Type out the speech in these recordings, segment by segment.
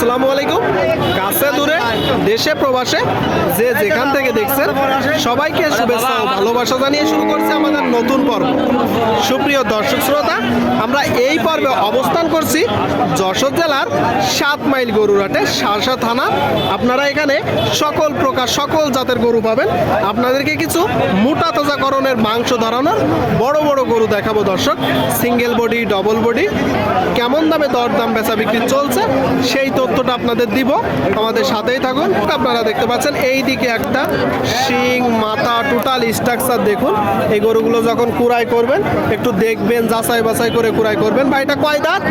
আসসালামু আলাইকুম। কাছে দূরে দেশে, প্রবাসে, যে যেখান থেকে দেখছেন, সবাইকে শুভেচ্ছা ও ভালোবাসা জানিয়ে শুরু করছে আমাদের নতুন পর্ব। সুপ্রিয় দর্শক শ্রোতা, আমরা এই পর্বে অবস্থান করছি যশোর জেলার সাত মাইল গরুরহাটে শাসা থানা। আপনারা এখানে সকল প্রকার, সকল জাতের গরু পাবেন। আপনাদেরকে কিছু মোটা তাজাকরণের মাংস ধরানোর বড় বড় গরু দেখাবো দর্শক। সিঙ্গেল বডি, ডবল বডি, কেমন দামে দর দাম বেচা বিক্রি চলছে, সেই তথ্যটা আপনাদের দিব। আমাদের সাথেই থাকুন। আপনারা দেখতে পাচ্ছেন এই দিকে একটা শিং মাথা টোটাল স্ট্রাকচার দেখুন। এই গরুগুলো যখন কুড়াই করবেন একটু দেখবেন যাচাই বাছাই করে কুড়াই করবেন। বা এটা কয় দাঁত?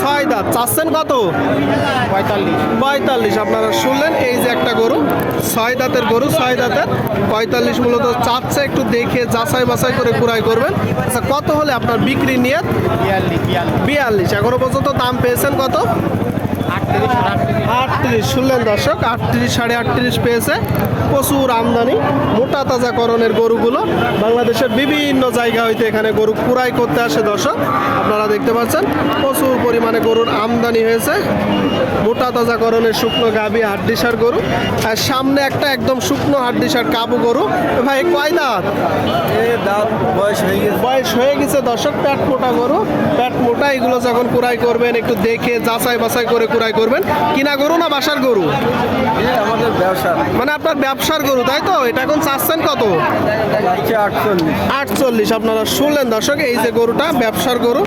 ছয় দাঁত। চাচ্ছেন কত? পঁয়তাল্লিশ। পঁয়তাল্লিশ। আপনারা শুনলেন এই যে একটা গরু ছয় দাঁতের গরু ছয় দাঁতের। পঁয়তাল্লিশ মূলত চাচ্ছে একটু দেখে যাচাই বাছাই করে কুড়াই করবেন। আচ্ছা কত হলে আপনার বিক্রি নিয়ে বিয়াল্লিশ। বিয়াল্লিশ। এখনও পর্যন্ত দাম পেয়েছেন কত? আটত্রিশ শুনলেন দর্শক আটত্রিশ সাড়ে আটত্রিশ পেয়েছে প্রচুর আমদানি। মোটা তাজাকরণের গরুগুলো বাংলাদেশের বিভিন্ন জায়গা হইতে এখানে গরু কুড়াই করতে আসে দর্শক। আপনারা দেখতে পাচ্ছেন প্রচুর পরিমাণে গরুর আমদানি হয়েছে। মোটা তাজাকরণের শুকনো গাভী হাড্ডিসার গরু আর সামনে একটা একদম শুকনো হাড্ডিসার কাবু গরু। ভাই কয় দাঁত? বয়স হয়ে গেছে। বয়স হয়ে গেছে দর্শক প্যাট মোটা গরু। প্যাট মোটা এগুলো যখন কুড়াই করবেন একটু দেখে যাচাই বাছাই করে কুড়াই করবেন? কিনা গরু না বাসার গরু? আমাদের ব্যবসা। মানে আপনার ব্যবসার গরু তাই তো? এটা এখন চাচ্ছেন কত? আটচল্লিশ। আপনারা শুনলেন দর্শক এই যে গরুটা ব্যবসার গরু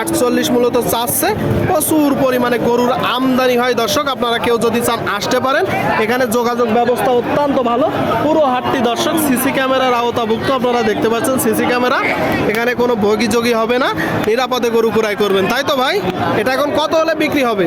আটচল্লিশ মূলত চাচ্ছে। প্রচুর পরিমাণে গরুর আমদানি হয় দর্শক আপনারা কেউ যদি চান আসতে পারেন। এখানে যোগাযোগ ব্যবস্থা অত্যন্ত ভালো। পুরো হাটটি দর্শক সিসি ক্যামেরার আওতাভুক্ত আপনারা দেখতে পাচ্ছেন সিসি ক্যামেরা। এখানে কোনো ভোগী যোগী হবে না। নিরাপদে গরু কুড়াই করবেন তাই তো ভাই? এটা এখন কত হলে বিক্রি হবে?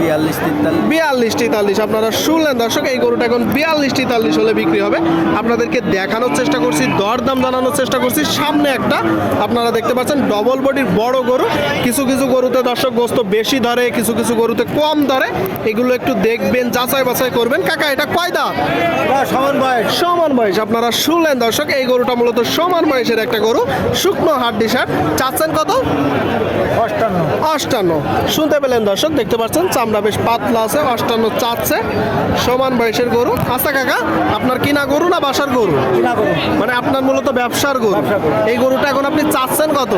বিয়াল্লিশ তেতাল্লিশ। বিয়াল্লিশ তেতাল্লিশ। আপনারা শুনলেন দর্শক এই গরুটা এখন বিয়াল্লিশ তেতাল্লিশ হলে বিক্রি হবে। আপনাদেরকে দেখানোর চেষ্টা করছি দরদাম জানানোর চেষ্টা করছি। সামনে একটা আপনারা দেখতে পাচ্ছেন ডবল বডির বড় গরু। কিছু কিছু গরুতে দর্শক গোস্ত বেশি ধরে কিছু কিছু গরুতে কম ধরে। এগুলো একটু দেখবেন যাচাই বাছাই করবেন। কাকা এটা কয় দাঁত? সমান বয়স। সমান বয়স। আপনারা শুনলেন দর্শক এই গরুটা মূলত সমান বয়সের একটা গরু। শুকনো হাড্ডি শার্ট চাচ্ছেন কত? অষ্টান্ন। অষ্টান্ন। শুনতে পেলেন দর্শক দেখতে পাচ্ছেন চামড়া বেশ পাতলা আছে অষ্টান্ন চাচ্ছে সমান বয়সের গরু। আচ্ছা কাকা আপনার কিনা গরু না বাসার গরু? মানে আপনার মূলত ব্যবসার গরু। এই গরুটা এখন আপনি চাচ্ছেন কত?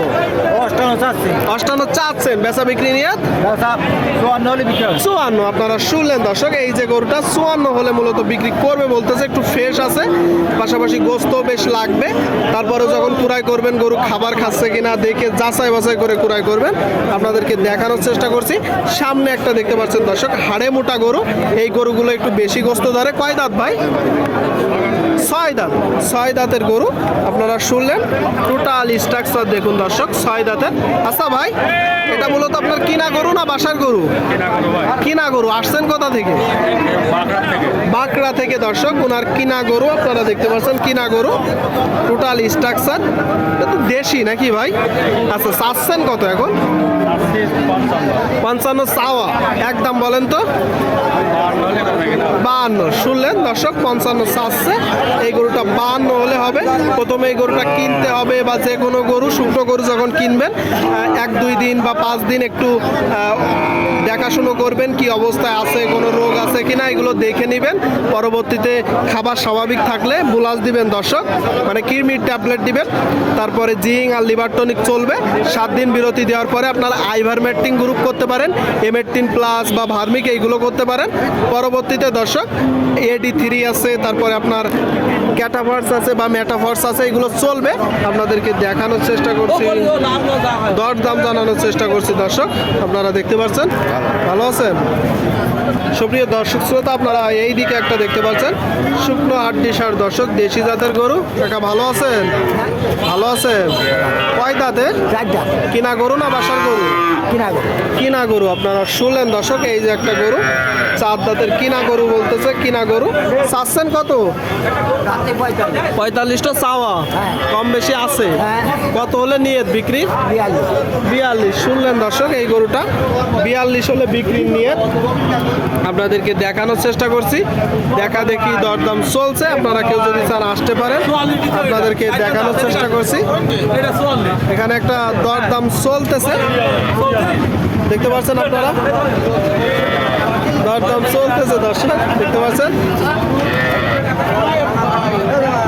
অষ্টান্ন চাচ্ছেন বেচা বিক্রি নিয়ে? চুয়ান্ন আপনারা শুনলেন দর্শক এই যে গরুটা চুয়ান্ন হলে মূলত বিক্রি করবে বলতেছে একটু ফ্রেশ আছে পাশাপাশি গোস্ত বেশ লাগবে। তারপরে যখন কুড়াই করবেন গরু খাবার খাচ্ছে কিনা দেখে যাচাই বাছাই করে কুড়াই করবেন। আপনাদেরকে দেখানোর চেষ্টা করছি সামনে একটা দেখতে পাচ্ছেন দর্শক হাড়ে মোটা গরু। এই গরুগুলো একটু বেশি গোস্ত ধরে। কয় দাঁত ভাই? ছয় দাঁত। ছয় দাঁতের গরু। আপনারা শুনলেন টোটাল স্ট্রাকচার দেখুন দর্শক ছয় দাঁতের। আচ্ছা ভাই এটা মূলত আপনার কিনা গরু না বাসার গরু? কিনা গরু আসছেন কোথা থেকে? বাঁকড়া থেকে। দর্শক ওনার কিনা গরু আপনারা দেখতে পাচ্ছেন কিনা গরু। টোটাল স্ট্রাকচার এটা তো দেশি নাকি ভাই? আচ্ছা চাচ্ছেন কত এখন? পঞ্চান্ন। চাওয়া। একদম বলেন তো। বাহান্ন। শুনলেন দর্শক, পঞ্চান্ন চাচ্ছে। এই গরুটা বাহান্ন হলে হবে। প্রথমে এই গরুটা কিনতে হবে বা যে কোনো গরু, শুকনো গরু যখন কিনবেন এক, দুই দিন বা পাঁচ দিন একটু দেখাশুনো করবেন কি অবস্থায় আছে, কোনো রোগ আছে কিনা, এগুলো দেখে নেবেন। পরবর্তীতে খাবার স্বাভাবিক থাকলে বুলাস দিবেন দর্শক। মানে কিরমির ট্যাবলেট দিবেন। তারপরে জিং আর লিভার টনিক চলবে। সাত দিন বিরতি দেওয়ার পরে আপনার আইভারমেট্টিং গ্রুপ করতে পারেন এমেট্রিন প্লাস বা ভার্মিক এইগুলো করতে পারেন। পরবর্তীতে দর্শক এডি থ্রি আছে, তারপরে আপনার ক্যাটাভার্স আছে বা মেটাভার্স আছে এগুলো চলবে। আপনাদেরকে দেখানোর চেষ্টা করছি। দর দাম জানানোর চেষ্টা করছি দর্শক আপনারা দেখতে পাচ্ছেন? ভালো আছেন? সুপ্রিয় দর্শক শ্রোতা আপনারা এই দিকে একটা দেখতে পাচ্ছেন। শুকনো আটটি সার দর্শক দেশি জাতের গরু। কাকা ভালো আছেন? ভালো আছেন? কয় দাঁতে? কিনা গরু না বাসার গরু? কিনা গরু। আপনারা শুনলেন দর্শক এই যে একটা গরু। চার দাঁতের কিনা গরু বলতেছে কিনা গরু। চাচ্ছেন কত? পঁয়তাল্লিশটা চাওয়া। হ্যাঁ। কম বেশি আছে। হ্যাঁ। কত হলে নিয়ে বিক্রি? বিয়াল্লিশ। শুনলেন দর্শক এই গরুটা। বিয়াল্লিশ হলে বিক্রির নিয়ে আপনাদেরকে দেখানোর চেষ্টা করছি। দেখা দেখি দরদাম চলছে। আপনারা কেউ যদি চান আসতে পারেন আপনাদেরকে দেখানোর চেষ্টা করছি। এখানে একটা দরদাম চলতেছে। দেখতে পাচ্ছেন আপনারা? দরদাম চলতেছে দর্শক দেখতে পাচ্ছেন? Vai, vai, vai.